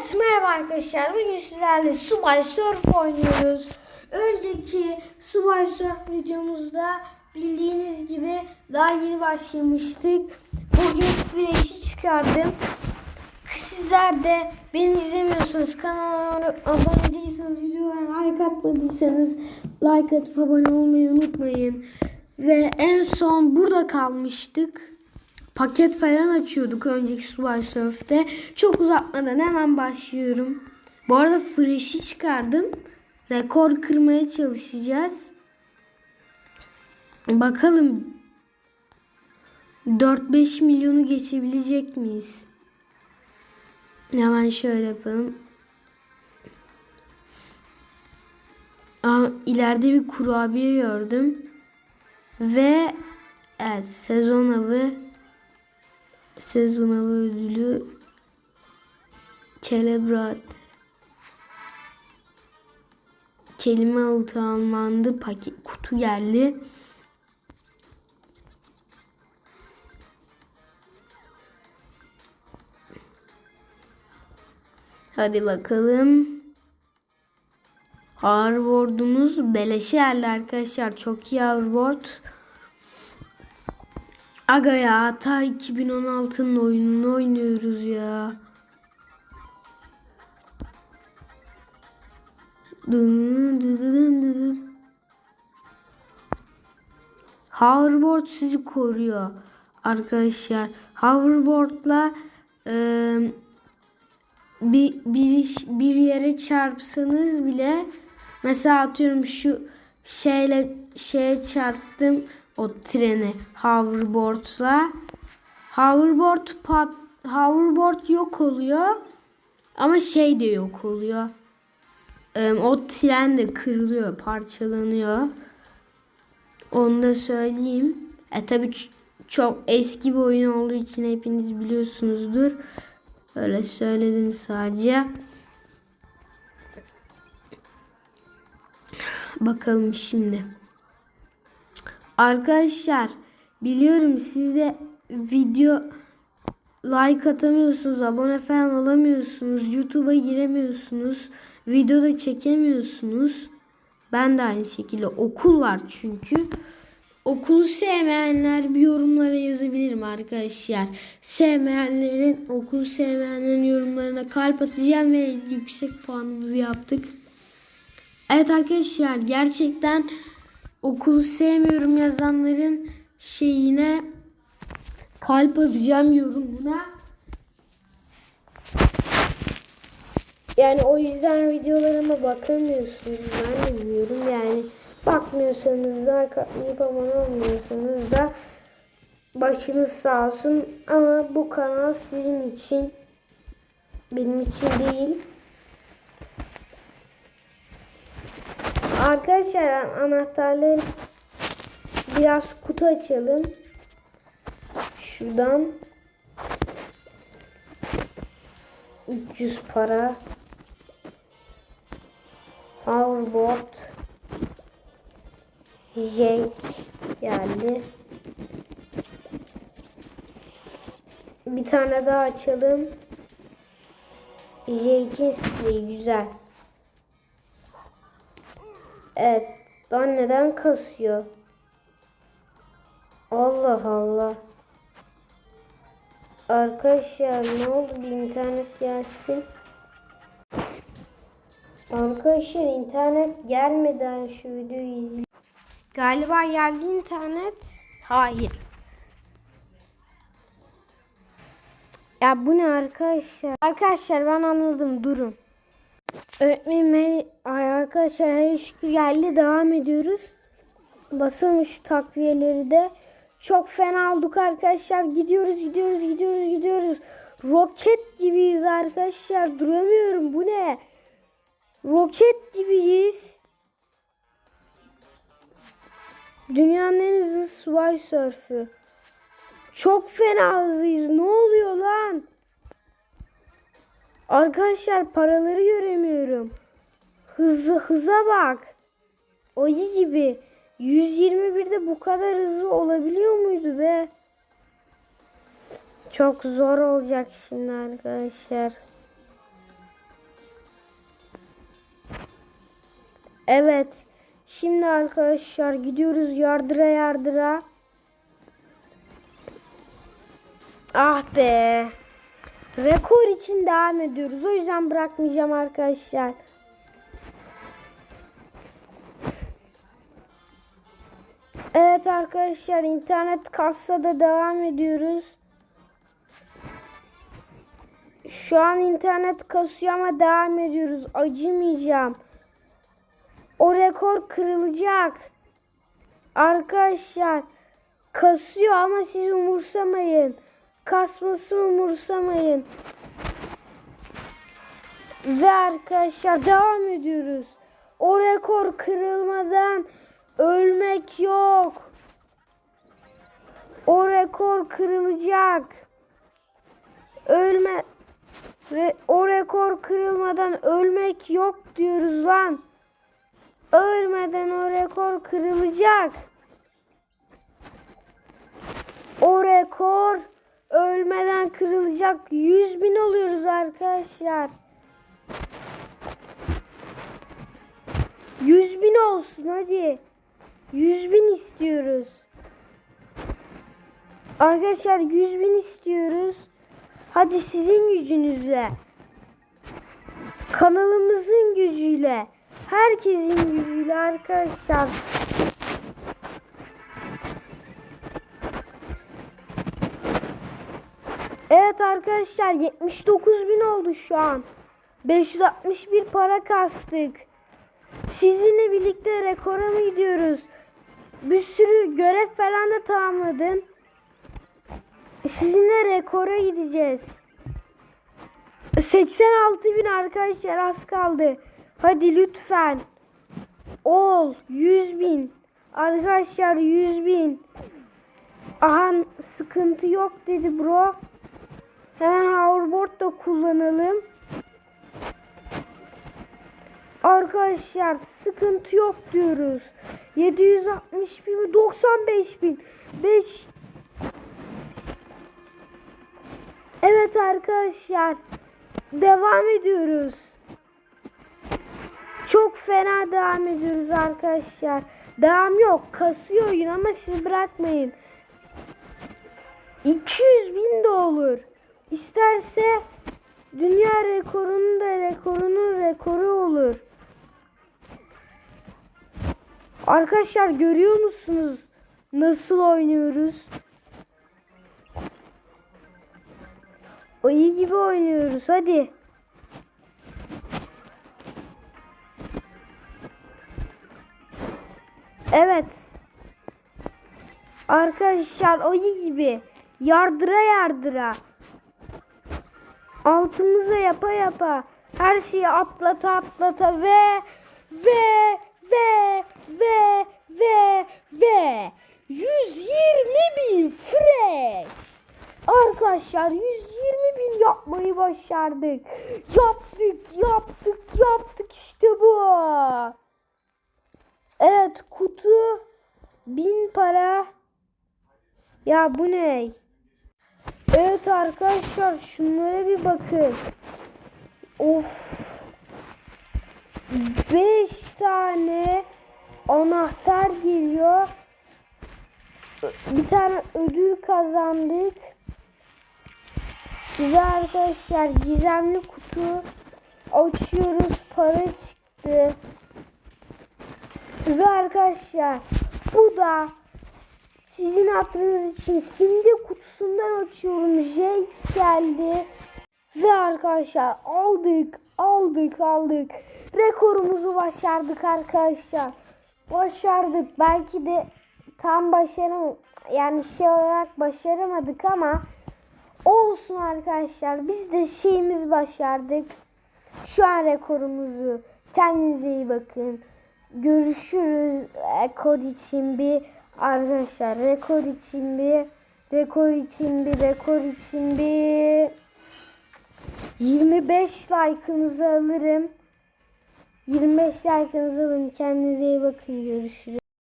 Evet merhaba arkadaşlar. Bugün sizlerle Subway Surf oynuyoruz. Önceki Subway Surf videomuzda bildiğiniz gibi daha yeni başlamıştık. Bugün Flash'i çıkardım. Sizler de beni izlemiyorsanız kanalıma abone değilseniz videoya like atmadıysanız like atıp abone olmayı unutmayın. Ve en son burada kalmıştık paket falan açıyorduk önceki Subway Surf'te. Çok uzatmadan hemen başlıyorum. Bu arada Fresh'i çıkardım. Rekor kırmaya çalışacağız. Bakalım 4-5 milyonu geçebilecek miyiz? Hemen şöyle yapalım. Aa, ileride bir kurabiye gördüm. Ve evet sezon avı sezon avı ödülü Celebrat. Kelime avı tamamlandı paket kutu geldi. Hadi bakalım. Harvard'umuz beleşe geldi arkadaşlar. Çok iyi Harvard Aga ya ta 2016'nın oyununu oynuyoruz ya. Dın dın dın. Hoverboard sizi koruyor arkadaşlar. Hoverboard'la e, bir, bir, bir yere çarpsanız bile mesela atıyorum şu şeyle şeye çarptım o treni hoverboard'la. Hoverboard pat, hoverboard yok oluyor. Ama şey de yok oluyor. O tren de kırılıyor, parçalanıyor. Onu da söyleyeyim. E tabi çok eski bir oyun olduğu için hepiniz biliyorsunuzdur. Öyle söyledim sadece. Bakalım şimdi. Arkadaşlar biliyorum siz de video like atamıyorsunuz, abone falan olamıyorsunuz, YouTube'a giremiyorsunuz, video da çekemiyorsunuz. Ben de aynı şekilde okul var çünkü. Okulu sevmeyenler bir yorumlara yazabilirim arkadaşlar. Sevmeyenlerin, okulu sevmeyenlerin yorumlarına kalp atacağım ve yüksek puanımızı yaptık. Evet arkadaşlar gerçekten okulu sevmiyorum yazanların şeyine kalp atacağım yorumuna. Yani o yüzden videolarıma bakamıyorsunuz. Ben de biliyorum yani. Bakmıyorsanız da abone olmuyorsanız da başınız sağ olsun. Ama bu kanal sizin için. Benim için değil. Arkadaşlar anahtarları biraz kutu açalım. Şuradan 300 para Hoverboard Jake geldi. Bir tane daha açalım. Jake'in güzel. Evet. Lan neden kasıyor? Allah Allah. Arkadaşlar ne oldu bir internet gelsin. Arkadaşlar internet gelmeden şu videoyu izleyin. Galiba geldi internet. Hayır. Ya bu ne arkadaşlar? Arkadaşlar ben anladım durun. Öğretmenim arkadaşlar her şükür geldi devam ediyoruz. Basalım şu takviyeleri de. Çok fena olduk arkadaşlar. Gidiyoruz gidiyoruz gidiyoruz gidiyoruz. Roket gibiyiz arkadaşlar. Duramıyorum bu ne? Roket gibiyiz. Dünyanın en hızlı sway surfü. Çok fena hızlıyız. Ne oluyor lan? Arkadaşlar paraları göremiyorum. Hızlı hıza bak. Ayı gibi. 121'de bu kadar hızlı olabiliyor muydu be? Çok zor olacak şimdi arkadaşlar. Evet. Şimdi arkadaşlar gidiyoruz yardıra yardıra. Ah be. Rekor için devam ediyoruz. O yüzden bırakmayacağım arkadaşlar. Evet arkadaşlar internet kassada devam ediyoruz. Şu an internet kasıyor ama devam ediyoruz. Acımayacağım. O rekor kırılacak. Arkadaşlar kasıyor ama siz umursamayın. Kasmasını umursamayın. Ve arkadaşlar devam ediyoruz. O rekor kırılmadan ölmek yok. O rekor kırılacak. Ölme Re- o rekor kırılmadan ölmek yok diyoruz lan. Ölmeden o rekor kırılacak. O rekor ölmeden kırılacak. 100 bin oluyoruz arkadaşlar. 100 bin olsun hadi. 100 bin istiyoruz. Arkadaşlar 100 bin istiyoruz. Hadi sizin gücünüzle. Kanalımızın gücüyle. Herkesin gücüyle arkadaşlar. Evet arkadaşlar 79 bin oldu şu an. 561 para kastık. Sizinle birlikte rekora mı gidiyoruz? Bir sürü görev falan da tamamladım. Sizinle rekora gideceğiz. 86 bin arkadaşlar az kaldı. Hadi lütfen. Ol 100 bin. Arkadaşlar 100 bin. Aha sıkıntı yok dedi bro. Hemen hoverboard da kullanalım. Arkadaşlar sıkıntı yok diyoruz. 760 bin 95 bin 5 Evet arkadaşlar devam ediyoruz. Çok fena devam ediyoruz arkadaşlar. Devam yok. Kasıyor oyun ama siz bırakmayın. 200 bin de olur. İsterse dünya rekorunun da rekorunun rekoru olur. Arkadaşlar görüyor musunuz? Nasıl oynuyoruz? Ayı gibi oynuyoruz. Hadi. Evet. Arkadaşlar ayı gibi. Yardıra yardıra. Altımıza yapa yapa. Her şeyi atlata atlata ve ve ve ve ve ve 120 bin fresh. Arkadaşlar 120 bin yapmayı başardık. Yaptık, yaptık, yaptık işte bu. Evet kutu bin para. Ya bu ne? Evet arkadaşlar şunlara bir bakın. Of. 5 tane anahtar geliyor. Bir tane ödül kazandık. Size arkadaşlar gizemli kutu açıyoruz. Para çıktı. Ve arkadaşlar bu da sizin hatırınız için simge kutusundan açıyorum. Jake geldi. Ve arkadaşlar aldık, aldık, aldık. Rekorumuzu başardık arkadaşlar. Başardık. Belki de tam başaram yani şey olarak başaramadık ama olsun arkadaşlar. Biz de şeyimiz başardık. Şu an rekorumuzu. Kendinize iyi bakın. Görüşürüz. Rekor için bir arkadaşlar. Rekor için bir rekor için bir rekor için bir 25 like'ınızı alırım. 25 like'ınızı alın. Kendinize iyi bakın. Görüşürüz.